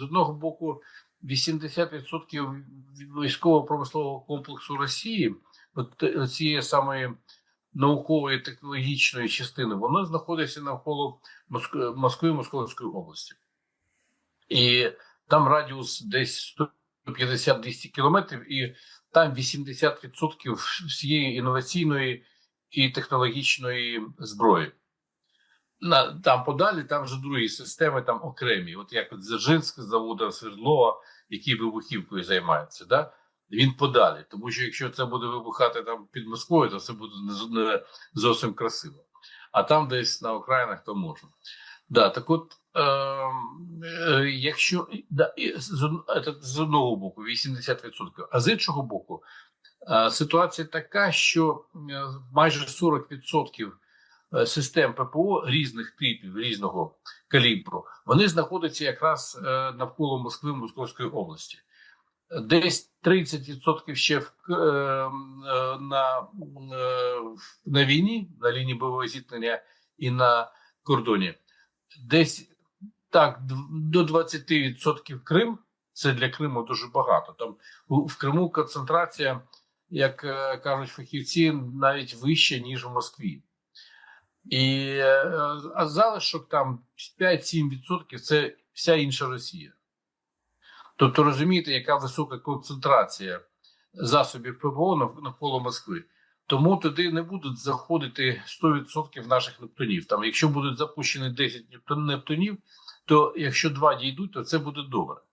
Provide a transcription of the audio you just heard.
з одного боку 80% військово-промислового комплексу Росії, от цієї самої наукової технологічної частини, воно знаходиться навколо Моск- Москви Московської області. І там радіус десь 150-200 кілометрів, і там 80% всієї інноваційної і технологічної зброї. На, там подалі, там вже другі системи, там окремі. От як от завода Свердлова, який вибухівкою займається, да? він подалі. Тому що якщо це буде вибухати там під Москвою, то це буде не, зовсім красиво. А там десь на окраїнах то можна. Да, так от, е, е, якщо да, з, одного боку 80%, а з іншого боку, е, ситуація така, що майже 40% е, систем ППО різних типів, різного калібру, вони знаходяться якраз е, навколо Москви, Московської області. Десь 30% ще в, е, е, на, е, на війні, на лінії бойового зіткнення і на кордоні. Десь так, до 20% Крим. Це для Криму дуже багато. Там в Криму концентрація, як е, кажуть фахівці, навіть вища, ніж в Москві. І е, а залишок там 5-7% це вся інша Росія. Тобто розумієте, яка висока концентрація засобів ПВО навколо Москви. Тому туди не будуть заходити 100% наших нептунів. Там, якщо будуть запущені 10 нептунів, то якщо два дійдуть, то це буде добре.